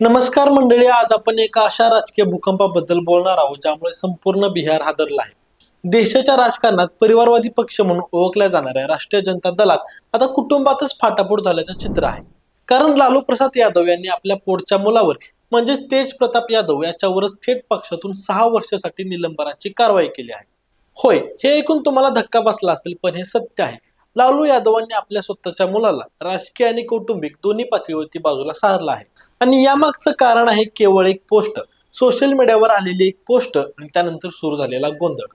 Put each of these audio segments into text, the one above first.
नमस्कार मंडळी आज आपण एका अशा राजकीय भूकंपाबद्दल बोलणार आहोत ज्यामुळे संपूर्ण बिहार हादरला आहे. देशाच्या राजकारणात परिवारवादी पक्ष म्हणून ओळखल्या जाणाऱ्या राष्ट्रीय जनता दलात आता कुटुंबातच फाटाफूट झाल्याचं चित्र आहे. कारण लालू प्रसाद यादव यांनी आपल्या पोटच्या मुलावर म्हणजेच तेज प्रताप यादव याच्यावरच थेट पक्षातून सहा वर्षासाठी निलंबनाची कारवाई केली आहे. होय हे ऐकून तुम्हाला धक्का बसला असेल पण हे सत्य आहे. लालू यादवांनी आपल्या स्वतःच्या मुलाला राजकीय आणि कौटुंबिक दोन्ही पातळीवरती बाजूला सारला आहे. आणि यामागचं कारण आहे केवळ एक पोस्ट. सोशल मीडियावर आलेली एक पोस्ट आणि त्यानंतर सुरू झालेला गोंधळ.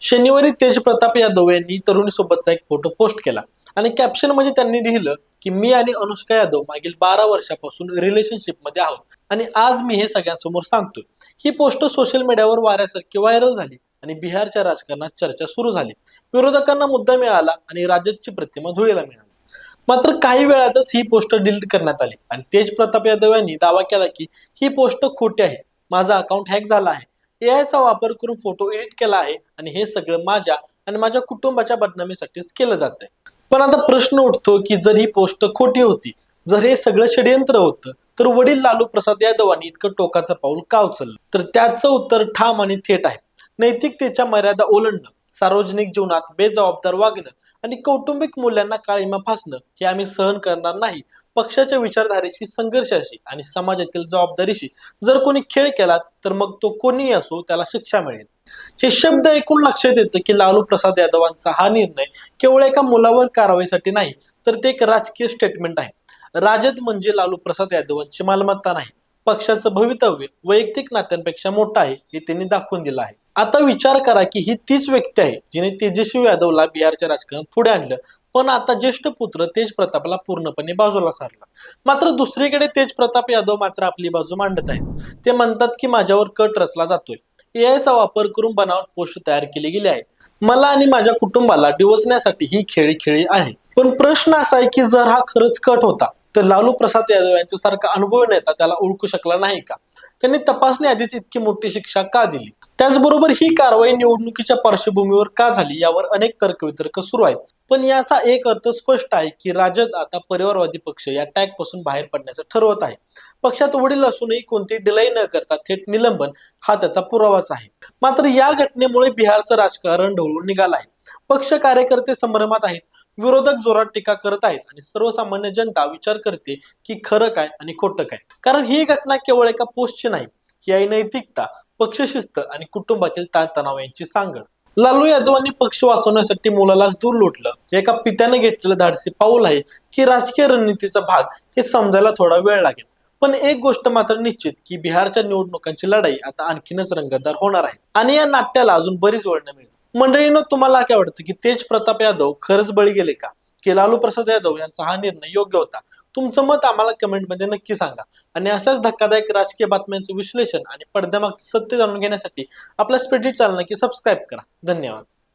शनिवारी तेज प्रताप यादव यांनी तरुणीसोबतचा एक फोटो पोस्ट केला. आणि कॅप्शनमध्ये त्यांनी लिहिलं की मी आणि अनुष्का यादव मागील बारा वर्षापासून रिलेशनशिपमध्ये आहोत. आणि आज मी हे सगळ्यांसमोर सांगतोय. ही पोस्ट सोशल मीडियावर वाऱ्यासारखी व्हायरल झाली. आणि बिहारच्या राजकारणात चर्चा सुरू झाली. विरोधकांना मुद्दा मिळाला आणि राजदची प्रतिमा धुळीला मिळाली. मात्र काही वेळातच ही पोस्ट डिलीट करण्यात आली. आणि तेज प्रताप यादव यांनी दावा केला की ही पोस्ट खोटी आहे. माझा अकाउंट हॅक झाला आहे. एआयचा वापर करून फोटो एडिट केला आहे आणि हे सगळं माझ्या आणि माझ्या कुटुंबाच्या बदनामीसाठीच केलं जात आहे पण आता प्रश्न उठतो की जर ही पोस्ट खोटी होती जर हे सगळं षडयंत्र होतं तर वडील लालू प्रसाद यादवांनी इतकं टोकाचं पाऊल का उचललं? तर त्याचं उत्तर ठाम आणि थेट आहे. नैतिकतेच्या मर्यादा ओलांडणं सार्वजनिक जीवनात बेजबाबदार वागणं आणि कौटुंबिक मूल्यांना काळीमा फासणं हे आम्ही सहन करणार नाही. पक्षाच्या विचारधारेशी संघर्षाशी आणि समाजातील जबाबदारीशी जर कोणी खेळ केला तर मग तो कोणीही असो त्याला शिक्षा मिळेल. हे शब्द ऐकून लक्षात येतं की लालू प्रसाद यादवांचा हा निर्णय केवळ एका मुलावर कारवाईसाठी नाही तर ते एक राजकीय स्टेटमेंट आहे. राजद म्हणजे लालू प्रसाद यादवांची मालमत्ता नाही. पक्षाचं भवितव्य वैयक्तिक नात्यांपेक्षा मोठं आहे हे त्यांनी दाखवून दिलं आहे. आता विचार करा की ही तीच व्यक्ती आहे जिने तेजस्वी यादवला बिहारच्या राजकारणात पुढे आणलं. पण आता ज्येष्ठ पुत्र तेज प्रतापला पूर्णपणे बाजूला सारला. मात्र दुसरीकडे तेज प्रताप यादव मात्र आपली बाजू मांडत आहेत. ते म्हणतात की माझ्यावर कट रचला जातोय. एआयचा वापर करून बनावट पोस्ट तयार केली गेली आहे. मला आणि माझ्या कुटुंबाला डिवचण्यासाठी ही खेळी खेळी आहे. पण प्रश्न असा आहे की जर हा खरंच कट होता तर लालू प्रसाद यादव यांच्यासारखा अनुभव नेता त्याला ओळखू शकला नाही का? त्यांनी तपासणी आधीच इतकी मोठी शिक्षा का दिली? त्याचबरोबर ही कारवाई निवडणुकीच्या पार्श्वभूमीवर का झाली यावर अनेक तर्कवितर्क सुरू आहेत. पण याचा एक अर्थ स्पष्ट आहे की राजद आता परिवारवादी पक्ष या टॅगपासून बाहेर पडण्याचं ठरवत आहे. पक्षात वडील असूनही कोणती डिलाई न करता थेट निलंबन हा त्याचा पुरावाच आहे. मात्र या घटनेमुळे बिहारचं राजकारण ढवळून निघालं आहे. पक्ष कार्यकर्ते संभ्रमात आहेत विरोधक जोरात टीका करत आहेत आणि सर्वसामान्य जनता विचार करते की खरं काय आणि खोटं काय. कारण ही घटना केवळ एका पोस्टची नाही ही आहे नैतिकता पक्षशिस्त आणि कुटुंबातील ताणतणाव यांची सांगड. लालू यादवांनी पक्ष वाचवण्यासाठी मुलालाच दूर लोटलं. एका पित्याने घेतलेलं धाडसी पाऊल आहे की राजकीय रणनीतीचा भाग हे समजायला थोडा वेळ लागेल. पण एक गोष्ट मात्र निश्चित की बिहारच्या निवडणुकांची लढाई आता आणखीनच रंगतदार होणार आहे आणि या नाट्याला अजून बरीच वळणं मिळेल. मंडळीनं तुम्हाला काय वाटतं की तेज प्रताप यादव खरंच बळी गेले का? की लालू प्रसाद यादव यांचा हा निर्णय योग्य होता? तुमचं मत आम्हाला कमेंटमध्ये नक्की सांगा. आणि अशाच धक्कादायक राजकीय बातम्यांचं विश्लेषण आणि पडद्यामागचं सत्य जाणून घेण्यासाठी आपल्या स्पेडिट चॅनल की सबस्क्राईब करा. धन्यवाद.